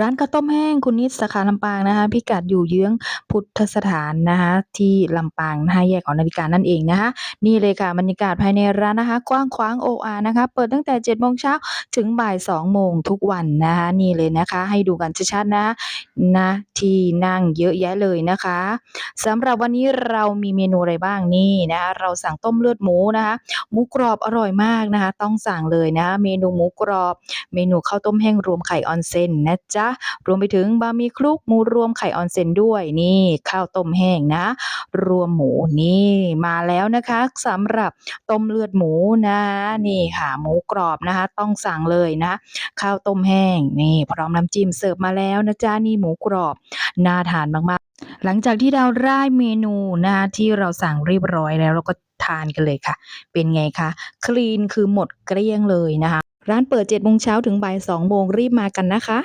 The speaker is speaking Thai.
ร้านข้าวต้มแห้งคุณนิดสาขาลำปางนะคะ พิกัดอยู่เยื้องพุทธสถานนะคะที่ลำปางนะคะแยกหองนาฬิกานั่นเองนะคะนี่เลยค่ะบรรยากาศภายในร้านนะคะ กว้างขวางโออานะคะเปิดตั้งแต่7โมงเช้าถึงบ่าย2โมงทุกวันนะคะนี่เลยนะคะให้ดูกันชัดๆนะนะที่นั่งเยอะแยะเลยนะคะสำหรับวันนี้เรามีเมนูอะไรบ้างนี่นะคะเราสั่งต้มเลือดหมูนะคะหมูกรอบอร่อยมากนะคะ ต้องสั่งเลยนะคะเมนูหมูกรอบ เมนูข้าวต้มแห้งรวมไข่ออนเซ็นนะจ๊ะรวมไปถึงบะหมี่คลุกหมูรวมไข่ออนเซนด้วยนี่ข้าวต้มแห้งนะ รวมหมูนี่มาแล้วนะคะสำหรับต้มเลือดหมูนะนี่ค่ะหมูกรอบนะคะ ต้องสั่งเลยนะ ข้าวต้มแห้งนี่พร้อมน้ำจิ้มเสิร์ฟมาแล้วนะจ๊ะนี่หมูกรอบน่าทานมากๆ หลังจากที่เราได้เมนูนะคะที่เราสั่งเรียบร้อยแล้วเราก็ทานกันเลยค่ะ เป็นไงคะ คลีนคือหมดเกลี้ยงเลยนะคะ ร้านเปิด7โมงเช้าถึงบ่าย2โมงรีบมากันนะคะ